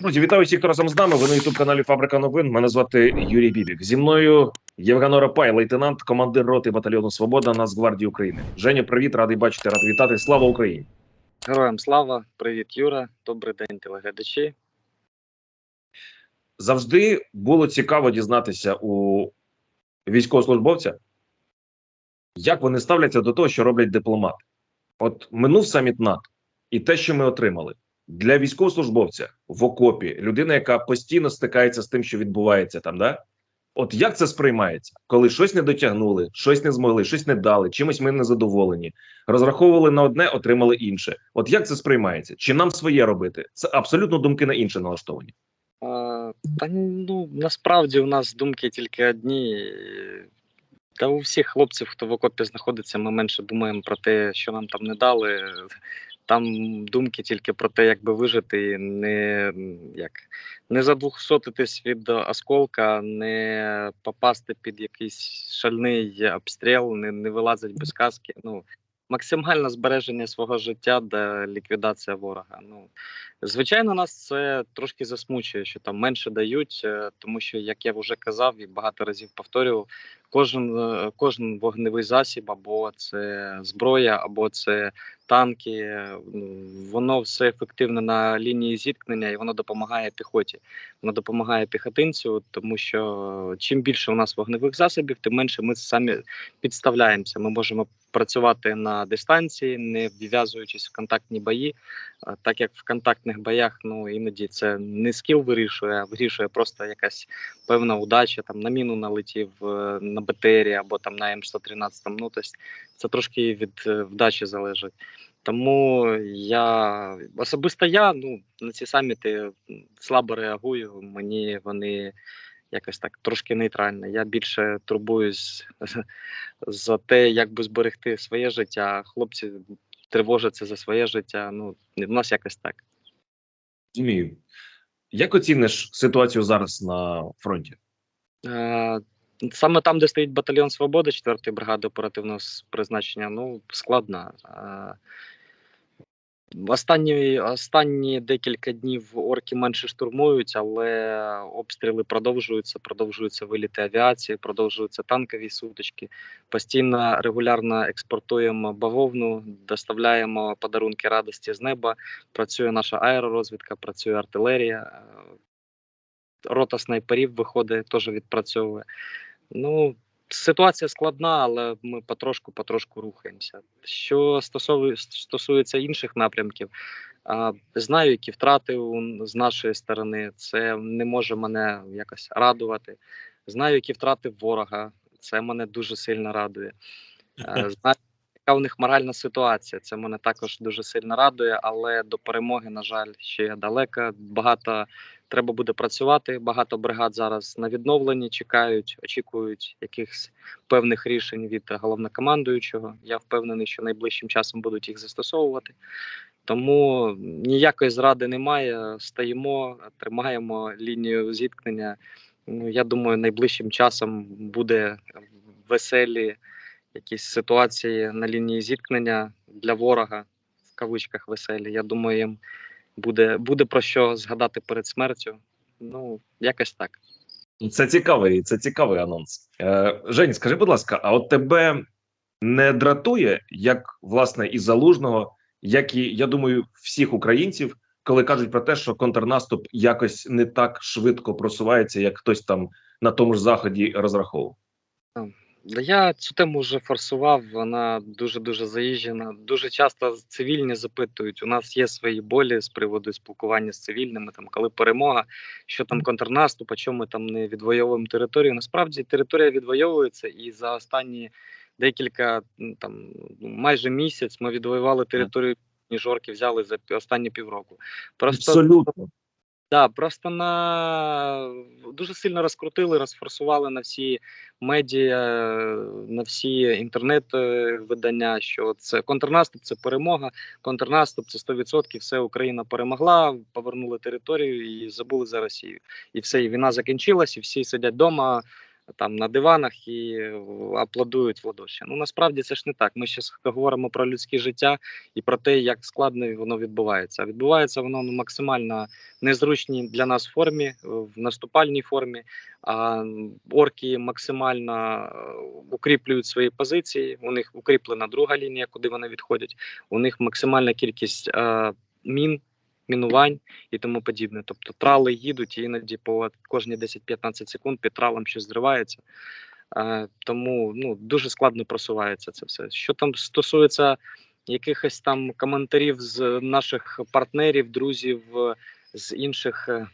Друзі, вітаю всіх, хто разом з нами. Ви на ютуб каналі Фабрика новин. Мене звати Юрій Бібік. Зі мною Євген Оропай, лейтенант, командир роти батальйону Свобода Нацгвардії України. Женя, привіт, радий бачити, радий вітати. Слава Україні! Героям слава, привіт, Юра. Добрий день, телеглядачі. Завжди було цікаво дізнатися у військовослужбовця, як вони ставляться до того, що роблять дипломати. От минув саміт НАТО, і те, що ми отримали для військовослужбовця в окопі, людина, яка постійно стикається з тим, що відбувається там, да? От як це сприймається, коли щось не дотягнули, щось не змогли, щось не дали, чимось ми не задоволені, розраховували на одне, отримали інше. От як це сприймається? Чи нам своє робити? Це абсолютно думки на інше налаштовані. А, та ну насправді у нас думки тільки одні. Та у всіх хлопців, хто в окопі знаходиться, ми менше думаємо про те, що нам там не дали. Там думки тільки про те, як би вижити, і не як не задвухсотитись від осколка, не попасти під якийсь шальний обстріл, не, не вилазить без каски. Ну максимальне збереження свого життя та ліквідація ворога. Ну звичайно, нас це трошки засмучує, що там менше дають, е, тому що, як я вже казав і багато разів повторював, кожен е, кожен вогневий засіб, або це зброя, або це танки. е, ну, Воно все ефективне на лінії зіткнення, і воно допомагає піхоті. Воно допомагає піхотинцю, тому що чим більше у нас вогневих засобів, тим менше ми самі підставляємося. Ми можемо працювати на дистанції, не вв'язуючись в контактні бої, так як в контактних боях ну іноді це не скіл вирішує, а вирішує просто якась певна удача. Там на міну налетів е, на БТРі або там на М113. Ну тобто це трошки від е, вдачі залежить. Тому я особисто я ну на ці саміти слабо реагую. Мені вони якось так трошки нейтрально. Я більше турбуюсь за те, як би зберегти своє життя. Хлопці тривожаться за своє життя. Ну в нас якось так. Розумію. Як оціниш ситуацію зараз на фронті? Саме там, де стоїть батальйон Свобода 4-ї бригади оперативного призначення, ну складна. Останні, останні декілька днів орки менше штурмують, але обстріли продовжуються, продовжуються виліти авіації, продовжуються танкові сутички. Постійно регулярно експортуємо бавовну, доставляємо подарунки радості з неба. Працює наша аеророзвідка, працює артилерія. Рота снайперів виходить, теж відпрацьовує. Ну, ситуація складна, але ми потрошку потрошку рухаємося. Що стосується інших напрямків, знаю, які втрати у, з нашої сторони. Це не може мене якось радувати. Знаю, які втрати ворога. Це мене дуже сильно радує. Знаю, яка в них моральна ситуація. Це мене також дуже сильно радує, але до перемоги, на жаль, ще далеко. Багато треба буде працювати. Багато бригад зараз на відновленні чекають, очікують якихось певних рішень від головнокомандуючого. Я впевнений, що найближчим часом будуть їх застосовувати. Тому ніякої зради немає. Стоїмо, тримаємо лінію зіткнення. Ну, я думаю, найближчим часом буде веселі якісь ситуації на лінії зіткнення для ворога в кавичках веселі. Я думаю, їм буде, буде про що згадати перед смертю. Ну, якось так. Це цікавий, це цікавий анонс. Е, Жень, скажи, будь ласка, а от тебе не дратує, як власне і залужного, як і я думаю, всіх українців, коли кажуть про те, що контрнаступ якось не так швидко просувається, як хтось там на тому ж заході розраховував. Я цю тему вже форсував, вона дуже дуже заїжджена. Дуже часто цивільні запитують. У нас є свої болі з приводу спілкування з цивільними. Там коли перемога, що там контрнаступ, а чому ми там не відвоюємо територію. Насправді територія відвоюється, і за останні декілька там ну, майже місяць ми відвоювали територію. Ніж орки взяли за останні півроку. Просто Абсолютно. Да, просто на дуже сильно розкрутили, розфорсували на всі медіа, на всі інтернет-видання, що це контрнаступ, це перемога. Контрнаступ це 100%, все Україна перемогла, повернули територію і забули за Росію. І все, і війна закінчилась, і всі сидять вдома, там на диванах і е, аплодують в ладоші. Ну насправді це ж не так. Ми зараз говоримо про людське життя і про те, як складно воно відбувається. Відбувається воно ну, максимально незручній для нас формі, е, в наступальній формі. А орки максимально е, укріплюють свої позиції. У них укріплена друга лінія, куди вони відходять. У них максимальна кількість мін, мінувань і тому подібне. Тобто трали їдуть і іноді по кожні 10-15 секунд під тралом щось зривається. Тому ну, дуже складно просувається це все. Що там стосується якихось там коментарів з наших партнерів, друзів е, з інших, е,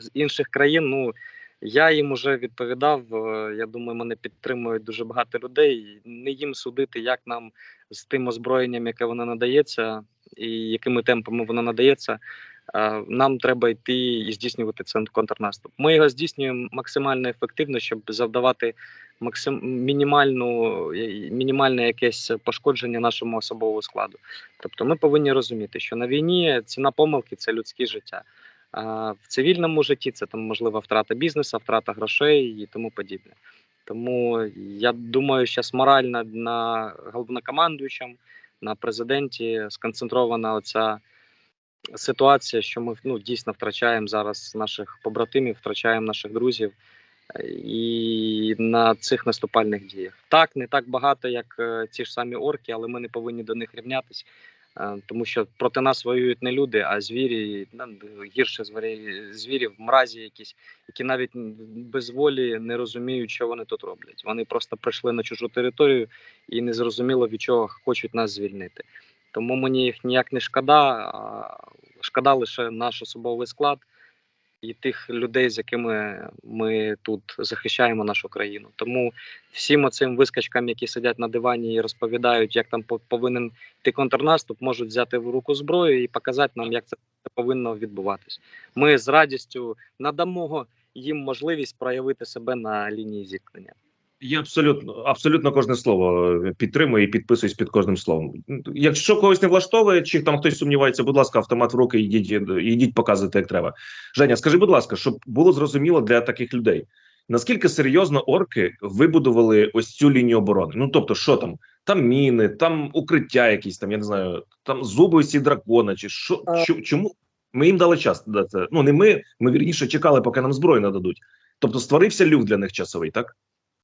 з інших країн, ну я їм уже відповідав. е, Я думаю, мене підтримують дуже багато людей. Не їм судити, як нам з тим озброєнням, яке воно надається, і якими темпами воно надається. е, Нам треба йти і здійснювати цей контрнаступ. Ми його здійснюємо максимально ефективно, щоб завдавати максим мінімальну е, мінімальне якесь пошкодження нашому особовому складу. Тобто, ми повинні розуміти, що на війні ціна помилки це людське життя. А в цивільному житті це там можлива втрата бізнесу, втрата грошей і тому подібне. Тому я думаю, що морально на головнокомандуючому, на президенті сконцентрована оця ситуація, що ми ну, дійсно втрачаємо зараз наших побратимів, втрачаємо наших друзів е, і на цих наступальних діях. Так, не так багато, як е, ті ж самі орки, але ми не повинні до них рівнятись. Е, Тому що проти нас воюють не люди, а звірі, ну, гірше звірі, звірів, мразі якісь, які навіть без волі не розуміють, що вони тут роблять. Вони просто прийшли на чужу територію і не зрозуміло від чого хочуть нас звільнити. Тому мені їх ніяк не шкода, а шкода лише наш особовий склад і тих людей, з якими ми тут захищаємо нашу країну. Тому всім оцим вискачкам, які сидять на дивані і розповідають, як там по- повинен йти контрнаступ, можуть взяти в руку зброю і показати нам, як це повинно відбуватись. Ми з радістю надамо їм можливість проявити себе на лінії зіткнення. Я абсолютно абсолютно кожне слово е, підтримую і підписуюсь під кожним словом. Якщо когось не влаштовує, чи там хтось сумнівається, будь ласка, автомат в руки, йдіть, йдіть показуйте, як треба. Женя, скажи, будь ласка, щоб було зрозуміло для таких людей, наскільки серйозно орки вибудували ось цю лінію оборони? Ну тобто, що там? Там міни, там укриття, якісь там, я не знаю, там зуби ці дракона, чи що А. чому ми їм дали час? Ну не ми, ми вірніше чекали, поки нам зброю нададуть. Тобто створився люк для них часовий, так?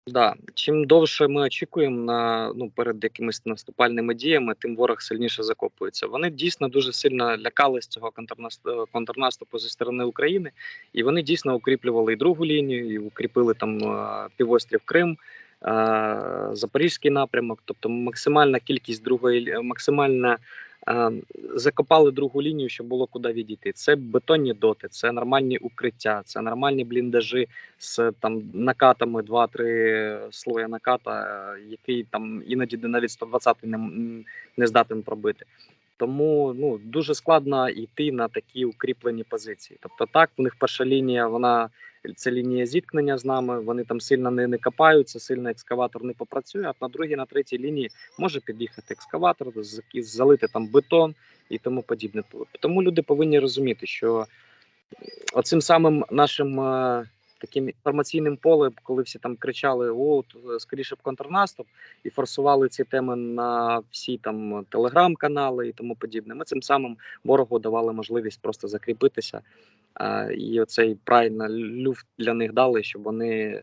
Да, чим довше ми очікуємо на ну перед якимись наступальними діями, тим ворог сильніше закопується. Вони дійсно дуже сильно лякались цього контрнаступу, контрнаступу зі сторони України, і вони дійсно укріплювали і другу лінію, і укріпили там е, півострів Крим, е, Запорізький напрямок. Тобто максимальна кількість другої максимальна. Закопали другу лінію, щоб було куди відійти. Це бетонні доти, це нормальні укриття, це нормальні бліндажі з там накатами 2-3 слоя наката, е, який там іноді навіть 120 не, не здатен пробити. Тому ну дуже складно йти на такі укріплені позиції. Тобто, так, у них перша лінія, вона це лінія зіткнення з нами. Вони там сильно не, не копаються, сильно екскаватор не попрацює. А на другій, на третій лінії може під'їхати екскаватор, залити там бетон і тому подібне. Тому люди повинні розуміти, що оцим самим нашим е, таким інформаційним полем, коли всі там кричали: о, скоріше б контрнаступ, і форсували ці теми на всі там телеграм-канали і тому подібне. Ми цим самим ворогу давали можливість просто закріпитися. е, і оцей правильно люфт для них дали, щоб вони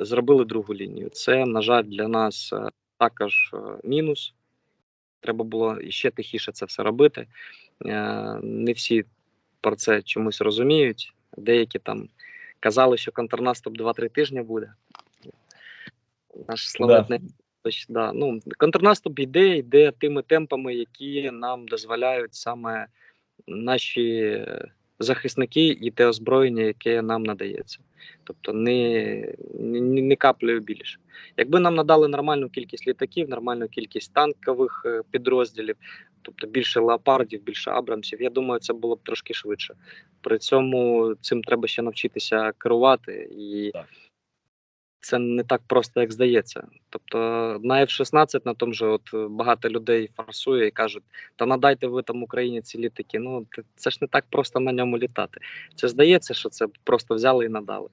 зробили другу лінію. Це, на жаль, для нас е, також е, мінус. Треба було ще тихіше це все робити. Е, Не всі про це чомусь розуміють. Деякі там казали, що контрнаступ 2-3 тижні буде. Наш славетний Да. да, ну, контрнаступ йде, йде тими темпами, які нам дозволяють саме наші захисники і те озброєння, яке нам надається. Тобто не, не, не каплею більше. Якби нам надали нормальну кількість літаків, нормальну кількість танкових е, підрозділів, тобто більше леопардів, більше абрамсів, я думаю, це було б трошки швидше. При цьому цим треба ще навчитися керувати і. Так. Це не так просто, як здається. Тобто на F-16 на тому же от е, багато людей форсує і кажуть: та надайте ви там Україні ці літаки. Ну це ж не так просто на ньому літати. Це здається, що це просто взяли і надали.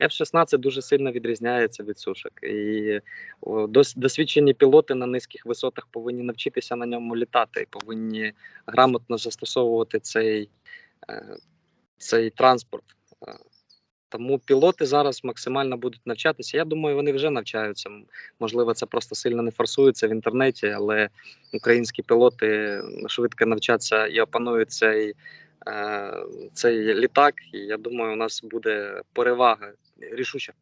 F-16 дуже сильно відрізняється від сушок. І досвідчені пілоти на низьких висотах повинні навчитися на ньому літати і повинні грамотно застосовувати цей, е, цей транспорт. Тому пілоти зараз максимально будуть навчатися. Я думаю, вони вже навчаються. Можливо, це просто сильно не форсується в інтернеті, але українські пілоти швидко навчаться і опанують цей, е, цей літак. І я думаю, у нас буде перевага, рішуча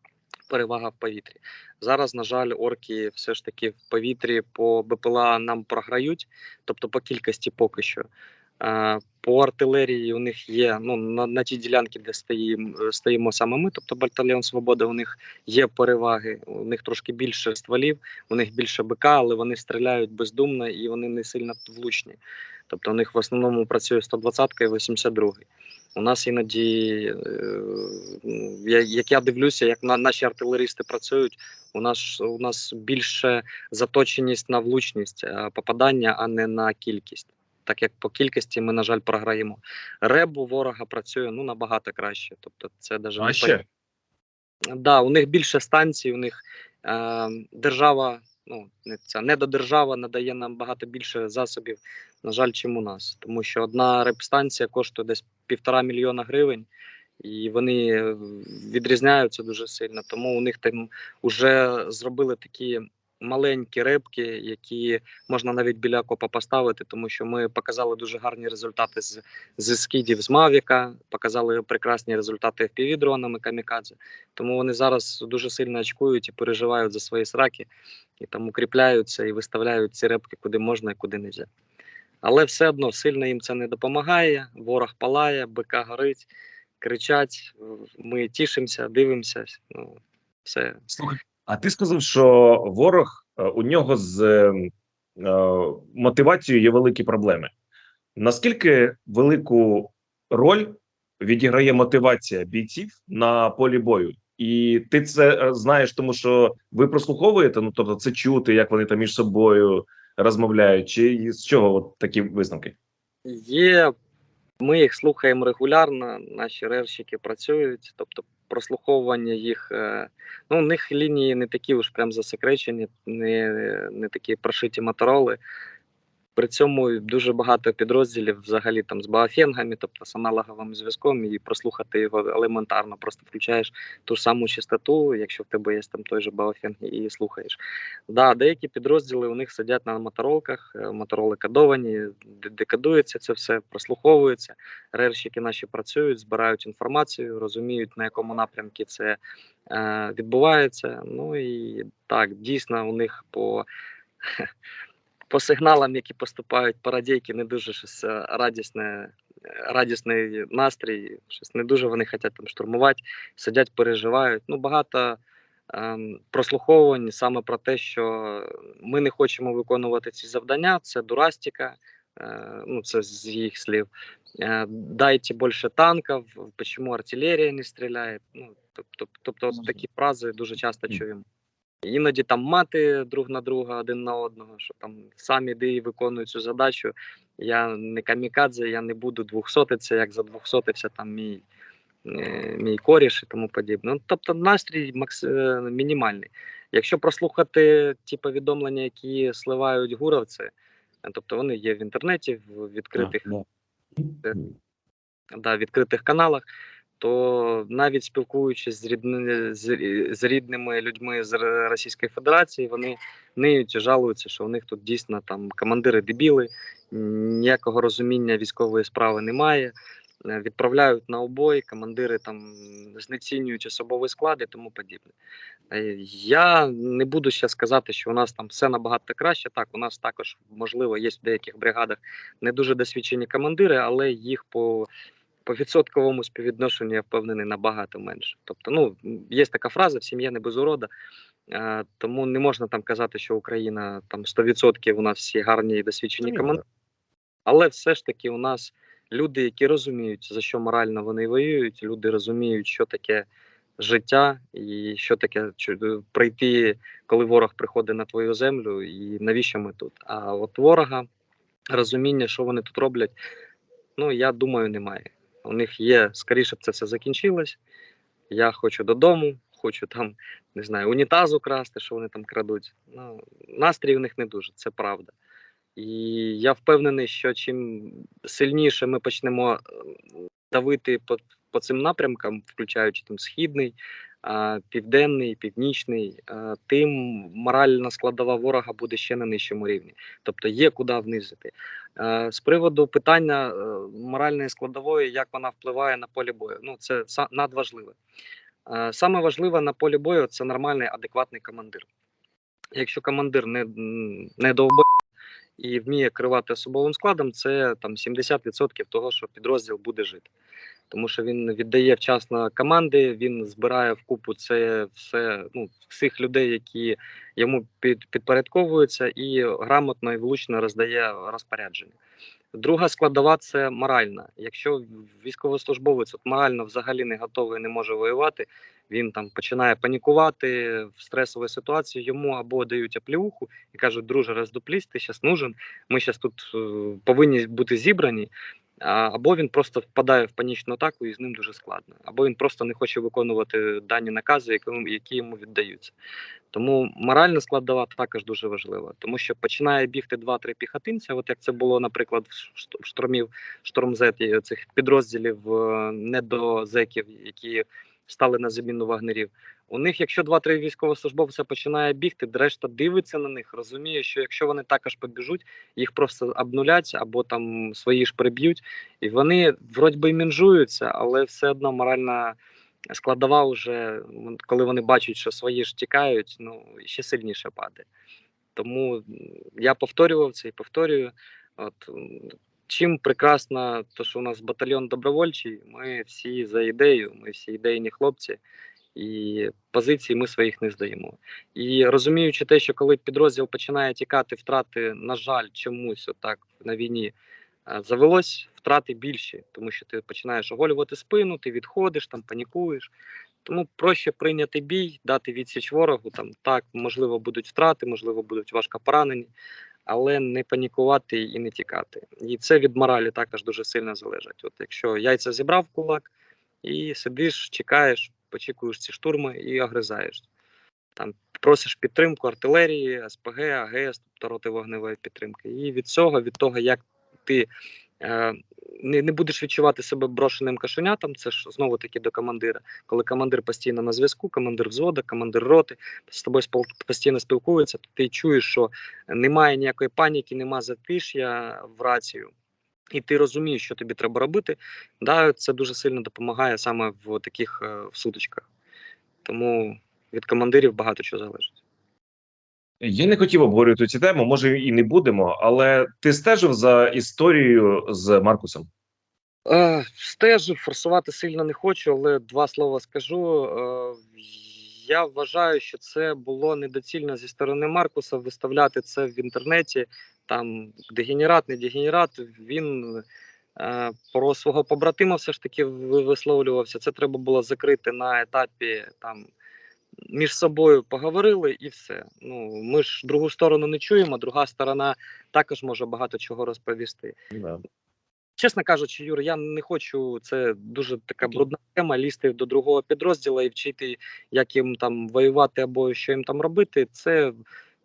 перевага в повітрі. Зараз, на жаль, орки все ж таки в повітрі по БПЛА нам програють, тобто по кількості поки що. Е, По артилерії у них є ну на, на тій ділянці, де стоїм, стоїмо саме ми, тобто батальйон Свобода, у них є переваги. У них трошки більше стволів, у них більше БК, але вони стріляють бездумно і вони не сильно влучні. Тобто у них в основному працює 120 і 82-й. У нас іноді, е, ну, як я дивлюся, як наші артилеристи працюють, у нас у нас більше заточеність на влучність е, попадання, а не на кількість. Так як по кількості ми, на жаль, програємо. Реб у ворога працює ну набагато краще. Тобто, це даже А не ще Да, у них більше станцій, у них е, держава, ну не ця недодержава надає нам багато більше засобів, на жаль, чим у нас. Тому що одна репстанція коштує десь півтора мільйона гривень, і вони е, відрізняються дуже сильно. Тому у них там вже зробили такі маленькі репки, які можна навіть біля окопа поставити, тому що ми показали дуже гарні результати з, з скидів з Мавіка, показали прекрасні результати FPV-дронами камікадзе. Тому вони зараз дуже сильно очкують і переживають за свої сраки, і там укріпляються і виставляють ці репки куди можна і куди не можна. Але все одно сильно їм це не допомагає. Ворог палає, БК горить, кричать. Ми тішимося, дивимося. Ну, все. Слухай, а ти сказав, що ворог е, у нього з е, е, мотивацією є великі проблеми. Наскільки велику роль відіграє мотивація бійців на полі бою? І ти це е, знаєш, тому що ви прослуховуєте, ну тобто це чути, як вони там між собою розмовляють, чи з чого от такі висновки? Є, ми їх слухаємо регулярно, наші рерщики працюють, тобто прослуховування їх. е, Ну, у них лінії не такі уж прям засекречені, не, не такі прошиті мотороли. При цьому дуже багато підрозділів взагалі там з баофенгами, тобто з аналоговим зв'язком, і прослухати його елементарно. Просто включаєш ту ж саму частоту, якщо в тебе є там той же баофенг, і слухаєш. Да, деякі підрозділи у них сидять на моторолках, е, мотороли кодовані, де- декодується це все, прослуховується. Рерщики наші працюють, збирають інформацію, розуміють, на якому напрямку це е, відбувається. Ну і так, дійсно, у них по. По сигналам, які поступають по радійки, не дуже щось е, радісне, е, радісний настрій. Щось не дуже вони хочуть там штурмувати, сидять, переживають. Ну, багато ем, прослуховувань саме про те, що ми не хочемо виконувати ці завдання. Це дурастика, е, ну це з їх слів. Е, дайте більше танків, чому артилерія не стріляє. Ну, тобто, тобто такі фрази дуже часто чуємо. Іноді там мати друг на друга, один на одного, що там самі іди і виконують цю задачу. Я не камікадзе, я не буду двохсотитися, як за двохсотився там мій, е, мій коріш і тому подібне. Ну, тобто настрій макс, е, мінімальний. Якщо прослухати ті повідомлення, які сливають гуровці, е, тобто вони є в інтернеті, в відкритих да, відкритих каналах, то навіть спілкуючись з, рідни, з, рідними людьми з Російської Федерації, вони ниють і жалуються, що у них тут дійсно там командири дебіли, ніякого розуміння військової справи немає. е, Відправляють на обой, командири там знецінюють особовий склад і тому подібне. Е, Я не буду ще сказати, що у нас там все набагато краще. Так, у нас також можливо є в деяких бригадах не дуже досвідчені командири, але їх по по відсотковому співвідношенню я впевнений набагато менше. Тобто, ну є така фраза в сім'ї не без урода. Тому не можна там казати, що Україна там 100% у нас всі гарні і досвідчені команди. Але все ж таки у нас люди, які розуміють, за що морально вони воюють, люди розуміють, що таке життя і що таке прийти, коли ворог приходить на твою землю, і навіщо ми тут. А от ворога розуміння, що вони тут роблять, ну я думаю, немає. У них є скоріше б це все закінчилось. Я хочу додому, хочу там, не знаю, унітаз украсти, що вони там крадуть. Ну, настрій у них не дуже, це правда. І я впевнений, що чим сильніше ми почнемо е, давити по, по цим напрямкам, включаючи там східний, південний, північний, тим моральна складова ворога буде ще на нижчому рівні. Тобто є куди внизити. Е, З приводу питання е, моральної складової, як вона впливає на полі бою, ну це надважливе. Е, Саме важливе на полі бою це нормальний, адекватний командир. Якщо командир не, не довбає і вміє керувати особовим складом, це там 70% того, що підрозділ буде жити. Тому що він віддає вчасно команди, він збирає вкупу це все ну, всіх людей, які йому під, підпорядковуються, і грамотно і влучно роздає розпорядження. Друга складова це моральна. Якщо військовослужбовець от морально взагалі не готовий, не може воювати, він там починає панікувати в стресовій ситуації. Йому або дають оплеуху і кажуть, друже, роздуплісь, ти зараз нужен. Ми зараз тут е, повинні бути зібрані. Або він просто впадає в панічну атаку і з ним дуже складно, або він просто не хоче виконувати дані накази, які, йому- віддаються. Тому моральна складова також дуже важлива, тому що починає бігти два-три піхотинця, от як це було, наприклад, в штормів Z, цих підрозділів е, недозеків, які стали на заміну вагнерів. У них, якщо два-три військовослужбовця починає бігти, решта дивиться на них, розуміє, що якщо вони також побіжуть, їх просто обнулять або там свої ж приб'ють, і вони вроді би мінжуються, але все одно моральна складова вже, коли вони бачать, що свої ж тікають, ну ще сильніше падає. Тому я повторював це і повторюю. От чим прекрасно, то що у нас батальйон добровольчий, ми всі за ідею, ми всі ідейні хлопці. І позиції ми своїх не здаємо. І розуміючи те, що коли підрозділ починає тікати, втрати, на жаль, чомусь отак на війні завелось, втрати більші, тому що ти починаєш оголювати спину, ти відходиш, там панікуєш. Тому проще прийняти бій, дати відсіч ворогу. Там так, можливо, будуть втрати, можливо, будуть важко поранені, але не панікувати і не тікати. І це від моралі також дуже сильно залежить. От якщо яйця зібрав кулак і сидиш, чекаєш, очікуєш ці штурми і огризаєш. Там просиш підтримку артилерії, СПГ, АГС, тобто роти вогневої підтримки. І від цього, від того, як ти не, не будеш відчувати себе брошеним кашенятом, це ж знову таки до командира. Коли командир постійно на зв'язку, командир взвода, командир роти з тобою постійно спілкується, то ти чуєш, що немає ніякої паніки, нема затиш'я в рацію. І ти розумієш, що тобі треба робити. Да, це дуже сильно допомагає саме в таких е, в сутичках. Тому від командирів багато чого залежить. Я не хотів обговорювати цю тему, може і не будемо, але ти стежив за історією з Маркусом? Е, стежу, форсувати сильно не хочу, але два слова скажу. Е, я вважаю, що це було недоцільно зі сторони Маркуса виставляти це в інтернеті. Там дегенерат, не дегенерат. Він е, про свого побратима все ж таки ви- висловлювався. Це треба було закрити на етапі там. Між собою поговорили і все. Ну ми ж другу сторону не чуємо, друга сторона також може багато чого розповісти. Да. Чесно кажучи, Юр, я не хочу. Це дуже така брудна тема. Лізти до другого підрозділу і вчити, як їм там воювати або що їм там робити. Це,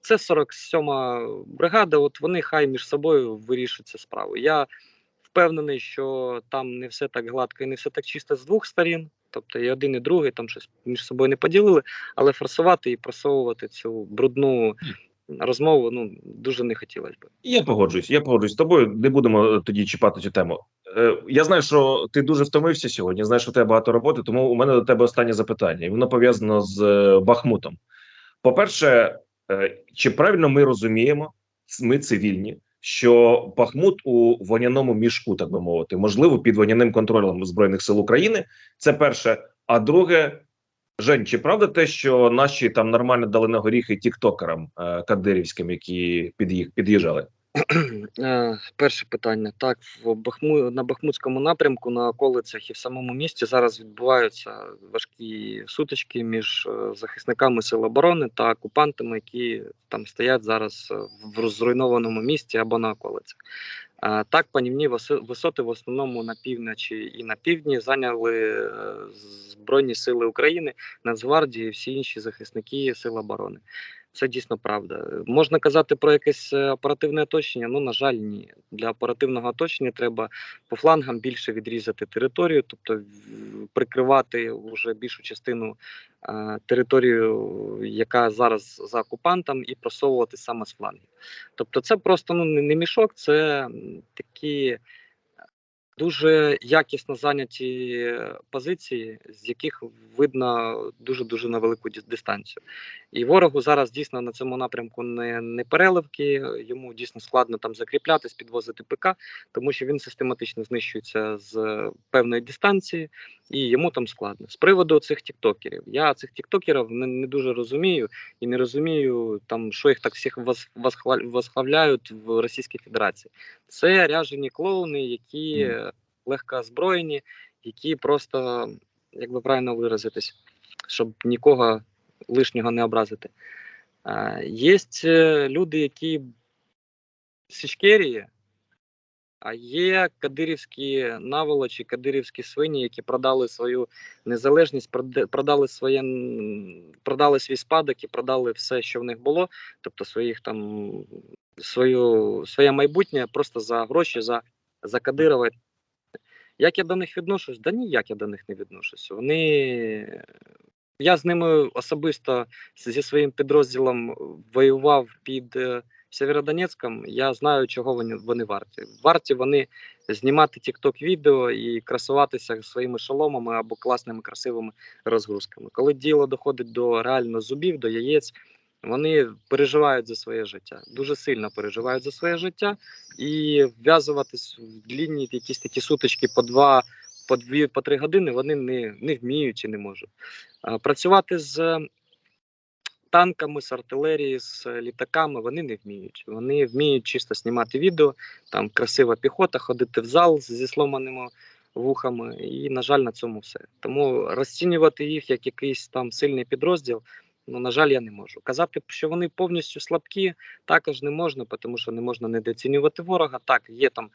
це 47-ма бригада. От вони хай між собою вирішують цю справу. Я впевнений, що там не все так гладко і не все так чисто з двох сторін. Тобто і один, і другий там щось між собою не поділили, але форсувати і просовувати цю брудну розмову ну дуже не хотілося б. Я погоджуюсь. Я погоджуюсь з тобою. Не будемо е, тоді чіпати цю тему. Е, я знаю, що ти дуже втомився сьогодні. Знаю, що у тебе багато роботи, тому у мене до тебе останнє запитання, і воно пов'язано з е, Бахмутом. По-перше, е, чи правильно ми розуміємо, ми цивільні, що Бахмут у воняному мішку, так би мовити, можливо, під воняним контролем збройних сил України. Це перше. А друге, Жень, чи правда те, що наші там нормально дали на горіхи тіктокерам е, кадирівським, які під'їх під'їжджали? Е, Перше питання. Так, в Бахму на Бахмутському напрямку на околицях і в самому місті зараз відбуваються важкі сутички між е, захисниками сил оборони та окупантами, які там стоять зараз е, в зруйнованому місті або на околицях. Так, панівні висоти в основному на півночі і на півдні зайняли Збройні Сили України, Нацгвардії, всі інші захисники Сил оборони. Це дійсно правда. Можна казати про якесь е, оперативне оточення? Ну, на жаль, ні. Для оперативного оточення треба по флангам більше відрізати територію, тобто прикривати вже більшу частину е, територію, яка зараз за окупантом, і просовувати саме з флангів. Тобто, це просто ну не мішок, це такі дуже якісно зайняті позиції, з яких видно дуже дуже на велику дистанцію. І ворогу зараз дійсно на цьому напрямку не, не переливки. Йому дійсно складно там закріплятись, підвозити ПК, тому що він систематично знищується з певної дистанції, і йому там складно. З приводу цих тіктокерів. Я цих тіктокерів не, не дуже розумію і не розумію, там що їх так всіх восхваляють в Російській Федерації. Це ряжені клоуни, які легко озброєні, які просто, як би правильно виразитись, щоб нікого лишнього не образити. Є люди, які з Ічкерії, а є кадирівські наволочі, кадирівські свині, які продали свою незалежність, продали своє продали свій спадок і продали все, що в них було, тобто своїх там свою своє майбутнє просто за гроші, за, за Кадирова. Як я до них відношусь? Да ніяк я до них не відношусь. Вони. Я з ними особисто зі своїм підрозділом воював під е, Сєвєродонецьком. Я знаю, чого вони, вони варті. Варті вони знімати тікток відео і красуватися своїми шоломами або класними красивими розгрузками. Коли діло доходить до реально зубів, до яєць, вони переживають за своє життя, дуже сильно переживають за своє життя і вв'язуватись в длінні якісь такі сутички по два, по дві, по три години вони не, не вміють чи не можуть. Працювати з танками, з артилерією, з літаками вони не вміють. Вони вміють чисто знімати відео, там красива піхота, ходити в зал зі сломаними вухами, і, на жаль, на цьому все. Тому розцінювати їх як якийсь там сильний підрозділ. Ну, на жаль, я не можу. Казати, що вони повністю слабкі, також не можна, тому що не можна недооцінювати ворога. Так, є там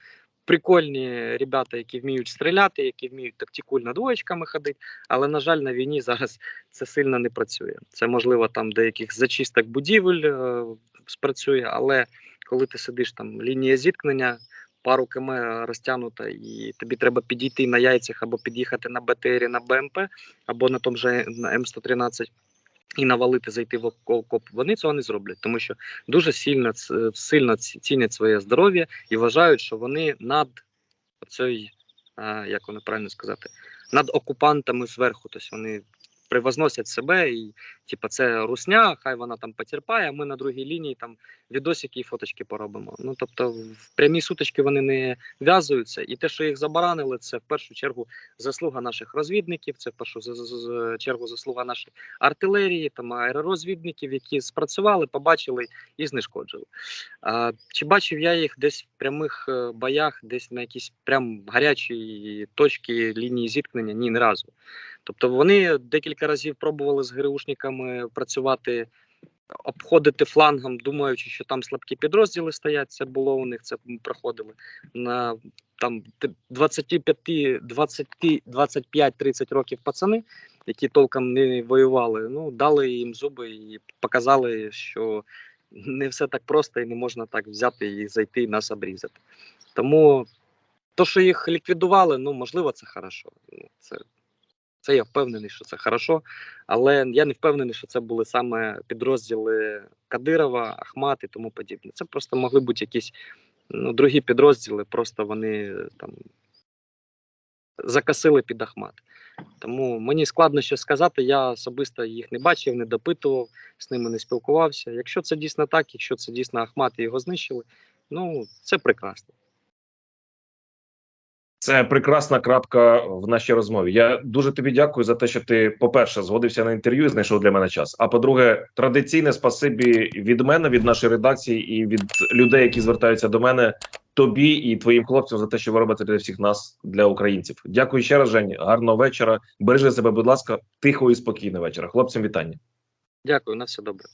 прикольні ребята, які вміють стріляти, які вміють тактикульно двоєчками ходити, але, на жаль, на війні зараз це сильно не працює. Це можливо там деяких зачисток будівель е, спрацює, але коли ти сидиш там лінія зіткнення, пару км розтягнута, і тобі треба підійти на яйцях або під'їхати на БТРі на БМП, або на тому же на М113 і навалити зайти в окоп, вони цього не зроблять, тому що дуже сильно сильно цінять своє здоров'я і вважають, що вони над цією, як воно правильно сказати, над окупантами зверху. Тобто вони превозносять себе і, типа, це русня, хай вона там потерпає, а ми на другій лінії там відосики і фоточки поробимо. Ну тобто, в прямі сутички вони не в'язуються, і те, що їх забаранили, це в першу чергу заслуга наших розвідників, це в першу чергу заслуга нашої артилерії, там аеророзвідників, які спрацювали, побачили і знешкоджили. А, чи бачив я їх десь в прямих е, боях, десь на якісь прям гарячій точці лінії зіткнення? Ні, ні разу. Тобто вони декілька разів пробували з ГРУшниками працювати, обходити флангом, думаючи, що там слабкі підрозділи стоять. Це було у них, це проходили на там 25, 20, 25-30 років пацани, які толком не воювали. Ну дали їм зуби і показали, що не все так просто і не можна так взяти і зайти і нас обрізати. Тому то, що їх ліквідували, ну можливо, це хорошо. Ну, це, це я впевнений, що це хорошо, але я не впевнений, що це були саме підрозділи Кадирова, Ахмат і тому подібне. Це просто могли бути якісь ну, другі підрозділи, просто вони там закасили під Ахмат. Тому мені складно щось сказати. Я особисто їх не бачив, не допитував, з ними не спілкувався. Якщо це дійсно так, якщо це дійсно Ахмат і його знищили, ну це прекрасно. Це прекрасна крапка в нашій розмові. Я дуже тобі дякую за те, що ти, по-перше, згодився на інтерв'ю і знайшов для мене час. А по-друге, традиційне спасибі від мене, від нашої редакції і від людей, які звертаються до мене, тобі і твоїм хлопцям за те, що ви робите для всіх нас, для українців. Дякую ще раз, Жень. Гарного вечора. Бережи себе, будь ласка, тихого і спокійного вечора. Хлопцям вітання. Дякую, на все добре.